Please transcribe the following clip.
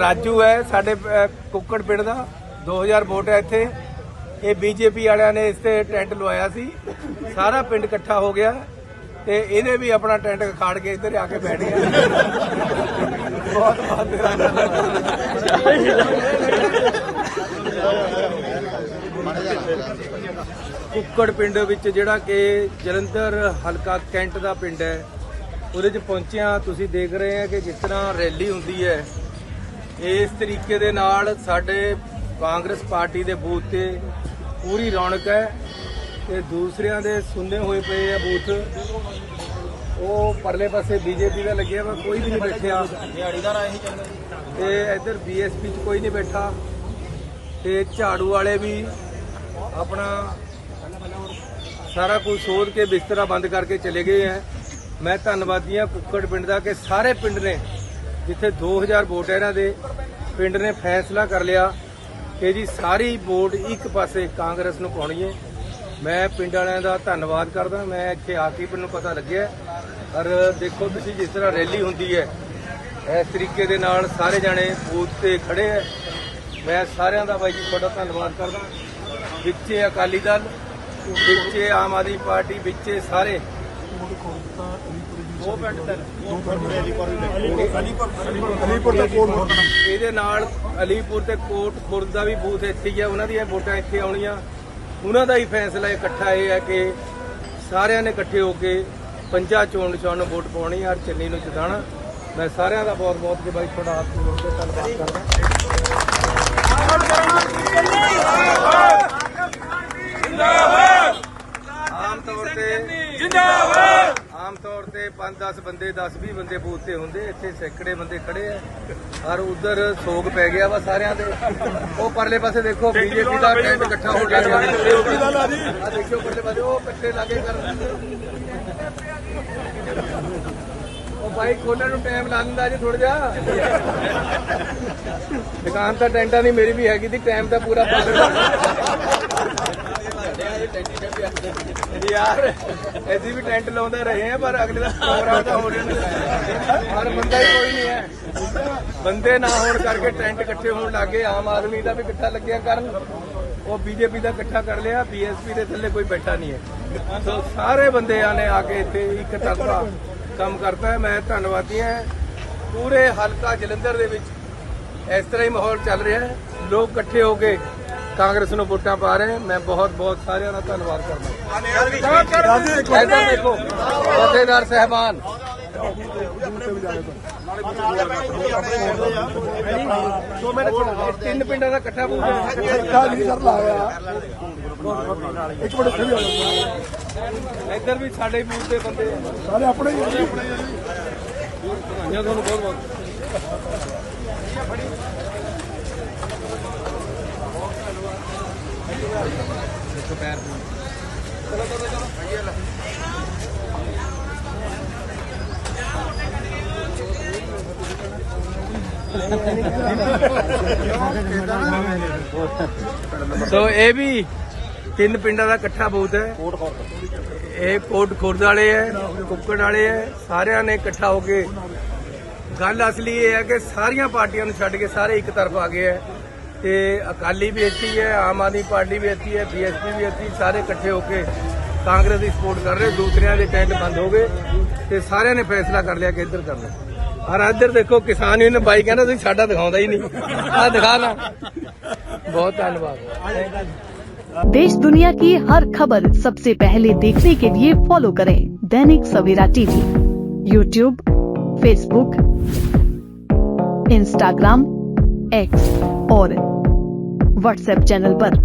ਰਾਜੂ ਹੈ, ਸਾਡੇ ਕੁੱਕੜ ਪਿੰਡ ਦਾ। 2000 ਵੋਟ ਹੈ ਇੱਥੇ। ਇਹ ਬੀਜੇਪੀ ਵਾਲਿਆਂ ਨੇ ਇਸ ਤੇ ਟੈਂਟ ਲਵਾਇਆ ਸੀ। ਸਾਰਾ ਪਿੰਡ ਇਕੱਠਾ ਹੋ ਗਿਆ ਤੇ ਇਹਨੇ ਵੀ ਆਪਣਾ ਟੈਂਟ ਖਾੜ ਕੇ ਇੱਧਰ ਆ ਕੇ ਬੈਠ ਗਿਆ। ਬਹੁਤ ਬਹੁਤ ਕੁੱਕੜ ਪਿੰਡ ਵਿੱਚ ਜਿਹੜਾ ਕਿ ਜਲੰਧਰ ਹਲਕਾ ਕੈਂਟ ਦਾ ਪਿੰਡ ਹੈ, ਉਹਦੇ 'ਚ ਪਹੁੰਚਿਆ ਤੁਸੀਂ ਦੇਖ ਰਹੇ ਆ ਕਿ ਜਿਸ ਤਰ੍ਹਾਂ ਰੈਲੀ ਹੁੰਦੀ ਹੈ ਇਸ ਤਰੀਕੇ ਦੇ ਨਾਲ ਸਾਡੇ ਕਾਂਗਰਸ ਪਾਰਟੀ ਦੇ ਬੂਥ ਤੇ ਪੂਰੀ ਰੌਣਕ ਹੈ ਤੇ ਦੂਸਰਿਆਂ ਦੇ ਸੁੰਨੇ ਹੋਏ ਪਏ ਆ ਬੂਥ। ਉਹ ਪਰਲੇ ਪਾਸੇ ਬੀਜੇਪੀ ਦਾ ਲੱਗਿਆ ਵਾ, ਕੋਈ ਵੀ ਨਹੀਂ ਬੈਠਿਆ। ਦਿਹਾੜੀਦਾਰ ਆਏ ਹੀ ਤੇ ਇੱਧਰ ਬੀਐਸਪੀ 'ਚ ਕੋਈ ਨਹੀਂ ਬੈਠਾ। ਤੇ ਝਾੜੂ ਵਾਲੇ ਵੀ ਆਪਣਾ ਸਾਰਾ ਕੁਝ ਸੋਧ ਕੇ ਬਿਸਤਰਾ ਬੰਦ ਕਰਕੇ ਚਲੇ ਗਏ ਹੈ ਮੈਂ ਧੰਨਵਾਦੀ ਹਾਂ ਕੁੱਕੜ ਪਿੰਡ ਦਾ ਕਿ ਸਾਰੇ ਪਿੰਡ ਨੇ ਜਿੱਥੇ 2000 ਵੋਟ ਹੈ ਇਹਨਾਂ ਦੇ, ਪਿੰਡ ਨੇ ਫੈਸਲਾ ਕਰ ਲਿਆ ਕਿ ਜੀ ਸਾਰੀ ਵੋਟ ਇੱਕ ਪਾਸੇ ਕਾਂਗਰਸ ਨੂੰ ਪਾਉਣੀ ਹੈ। ਮੈਂ ਪਿੰਡ ਵਾਲਿਆਂ ਦਾ ਧੰਨਵਾਦ ਕਰਦਾ, ਮੈਂ ਇੱਥੇ ਆ ਕੇ ਮੈਨੂੰ ਪਤਾ ਲੱਗਿਆ। ਪਰ ਦੇਖੋ ਤੁਸੀਂ ਜਿਸ ਤਰ੍ਹਾਂ ਰੈਲੀ ਹੁੰਦੀ ਹੈ, ਇਸ ਤਰੀਕੇ ਦੇ ਨਾਲ ਸਾਰੇ ਜਾਣੇ ਬੂਥ ਤੇ ਖੜੇ ਹੈ। ਮੈਂ ਸਾਰਿਆਂ ਦਾ ਬਾਈ ਜੀ ਤੁਹਾਡਾ ਧੰਨਵਾਦ ਕਰਦਾ। ਵਿੱਚੇ ਅਕਾਲੀ ਦਲ, ਵਿੱਚੇ ਆਮ ਆਦਮੀ ਪਾਰਟੀ, ਵਿੱਚੇ ਸਾਰੇ ਦੋ ਪਿੰਡ ਦਾ ਅਲੀਪੁਰ ਤੋਂ ਕੋਲ ਇਹਦੇ ਨਾਲ ਅਲੀਪੁਰ ਤੇ ਕੋਟ ਖੁਰਦ ਦਾ ਵੀ ਬੂਥ ਇੱਥੇ ਹੀ ਆ ਉਹਨਾਂ ਦੀਆਂ ਵੋਟਾਂ ਇੱਥੇ ਆਉਣੀਆਂ। ਉਹਨਾਂ ਦਾ ਹੀ ਫੈਸਲਾ ਇਕੱਠਾ ਇਹ ਹੈ ਕਿ ਸਾਰਿਆਂ ਨੇ ਇਕੱਠੇ ਹੋ ਕੇ ਪੰਜਾ ਚੋਣ ਨਿਸ਼ਾਨ ਨੂੰ ਵੋਟ ਪਾਉਣੀ ਔਰ ਚੰਨੀ ਨੂੰ ਜਿਤਾਉਣਾ। ਮੈਂ ਸਾਰਿਆਂ ਦਾ ਬਹੁਤ ਬਹੁਤ ਕਿ ਬਾਈ ਤੁਹਾਡਾ ਹੱਥ ਜੋੜ ਕੇ ਧੰਨਵਾਦ ਕਰਦਾ ਆਮ ਤੌਰ ਤੇ ਜਿੰਦਾਬਾਦ ਆਮ ਤੌਰ ਤੇ 5-10 ਬੰਦੇ 10-20 ਬੰਦੇ ਬੂਥ ਤੇ ਹੁੰਦੇ ਇੱਥੇ ਸੈਂਕੜੇ ਬੰਦੇ ਖੜੇ ਆ। ਔਰ ਉਧਰ ਸੋਗ ਪੈ ਗਿਆ ਵਾ ਸਾਰਿਆਂ ਦੇ ਉਹ ਪਰਲੇ ਪਾਸੇ ਦੇਖੋ ਬੀਜੇਪੀ ਦਾ ਟੈਂਟ ਇਕੱਠਾ ਹੋ ਗਿਆ। ਆ ਦੇਖਿਓ ਪਰਲੇ ਪਾਸੇ ਉਹ ਇਕੱਠੇ ਲਾਗੇ ਕਰਨ ਉਹ ਬਾਈਕ ਖੋਲਣ ਨੂੰ ਟਾਈਮ ਲਾ ਦਿੰਦਾ ਜੀ ਥੋੜਾ ਜਿਹਾ। ਦੁਕਾਨ ਤਾਂ ਟੈਂਟਾਂ ਦੀ ਮੇਰੀ ਵੀ ਹੈਗੀ ਸੀ ਟਾਈਮ ਤਾਂ ਪੂਰਾ ਯਾਰ ਅਸੀਂ ਵੀ ਟੈਂਟ ਲਾਉਂਦੇ ਰਹੇ ਆ ਪਰ ਅਗਲੇ ਦਾ ਪ੍ਰੋਗਰਾਮ ਤਾਂ ਹੋ ਰਿਹਾ ਨਹੀਂ। ਹਰ ਬੰਦਾ ਹੀ ਕੋਈ ਨਹੀਂ ਹੈ। ਬੰਦੇ ਨਾ ਹੋਣ ਕਰਕੇ ਟੈਂਟ ਇਕੱਠੇ ਹੋਣ ਲੱਗੇ ਆਮ ਆਦਮੀ ਦਾ ਵੀ ਇਕੱਠਾ ਲੱਗਿਆ ਕਰਨ। ਉਹ ਬੀਜੇਪੀ ਦਾ ਇਕੱਠਾ ਕਰ ਲਿਆ ਬੀਐਸਪੀ ਦੇ ਥੱਲੇ ਕੋਈ ਬੈਠਾ ਨਹੀਂ ਹੈ। ਸੋ ਸਾਰੇ ਬੰਦਿਆਂ ਨੇ ਆ ਕੇ ਇੱਥੇ ਇੱਕ ਤਰਫਾ ਕੰਮ ਕਰਤਾ ਹੈ। ਮੈਂ ਧੰਨਵਾਦੀ ਹਾਂ। ਪੂਰੇ ਹਲਕਾ ਜਲੰਧਰ ਦੇ ਵਿੱਚ ਇਸ ਤਰ੍ਹਾਂ ਹੀ ਮਾਹੌਲ ਚੱਲ ਰਿਹਾ ਹੈ। ਲੋਕ ਇਕੱਠੇ ਹੋ ਕੇ ਕਾਂਗਰਸ ਨੂੰ ਵੋਟਾਂ ਪਾ ਰਹੇ ਹੈ। ਮੈਂ ਬਹੁਤ ਬਹੁਤ ਸਾਰਿਆਂ ਦਾ ਧੰਨਵਾਦ ਕਰਦਾ ਇੱਧਰ ਦੇਖੋ ਸਹਿਬਾਨ ਤਿੰਨ ਪਿੰਡਾਂ ਦਾ ਇਕੱਠਾ ਬੂਥ ਹੈ ਇਕੱਠਾ ਨਹੀਂ ਸਰ ਲਾਇਆ ਇੱਕ ਮਿੰਟ ਇੱਥੇ ਵੀ ਆ ਜਾਓ। ਇੱਧਰ ਵੀ ਸਾਡੇ ਬੂਥ ਦੇ ਬੰਦੇ। ਸਾਰੇ ਆਪਣੇ ਹੀ ਆ ਜੀ। ਧੰਨਵਾਦ ਤੁਹਾਨੂੰ ਬਹੁਤ ਬਹੁਤ ਦੇਖੋ ਪੈਰ ਚਲੋ ਚਲੋ ਚਲੋ ਸੋ ਇਹ ਵੀ ਤਿੰਨ ਪਿੰਡਾਂ ਦਾ ਇਕੱਠਾ ਬੂਥ ਹੈ। ਇਹ ਕੋਟ ਖੁਰਦ ਵਾਲੇ ਹੈ, ਕੁੱਕੜ ਵਾਲੇ ਹੈ, ਸਾਰਿਆਂ ਨੇ ਇਕੱਠਾ ਹੋ ਕੇ ਗੱਲ ਅਸਲੀ ਇਹ ਹੈ ਕਿ ਸਾਰੀਆਂ ਪਾਰਟੀਆਂ ਨੂੰ ਛੱਡ ਕੇ ਸਾਰੇ ਇੱਕ ਤਰਫ ਆ ਗਏ ਹੈ ਤੇ ਅਕਾਲੀ ਵੀ ਇੱਥੇ ਹੈ ਆਮ ਆਦਮੀ ਪਾਰਟੀ ਵੀ ਇੱਥੇ ਹੀ ਹੈ, ਬੀਐਸਪੀ ਵੀ ਇੱਥੇ ਸਾਰੇ ਇਕੱਠੇ ਹੋ ਕੇ ਕਾਂਗਰਸ ਦੀ ਸਪੋਰਟ ਕਰ ਰਹੇ, ਦੂਸਰਿਆਂ ਦੇ ਟੈਂਟ ਬੰਦ ਹੋ ਗਏ ਤੇ ਸਾਰਿਆਂ ਨੇ ਫੈਸਲਾ ਕਰ ਲਿਆ ਕਿ ਇੱਧਰ ਕਰਨਾ ਔਰ ਇੱਧਰ ਦੇਖੋ ਕਿਸਾਨ ਯੂਨੀਅਨ ਬਾਈ ਕਹਿੰਦਾ ਤੁਸੀਂ ਸਾਡਾ ਦਿਖਾਉਂਦਾ ਹੀ ਨਹੀਂ ਆ ਦਿਖਾ ਨਾ ਬਹੁਤ ਧੰਨਵਾਦ देश दुनिया की हर खबर सबसे पहले देखने के लिए फॉलो करें Dainik Savera TV YouTube Facebook Instagram X और व्हाट्सएप चैनल पर।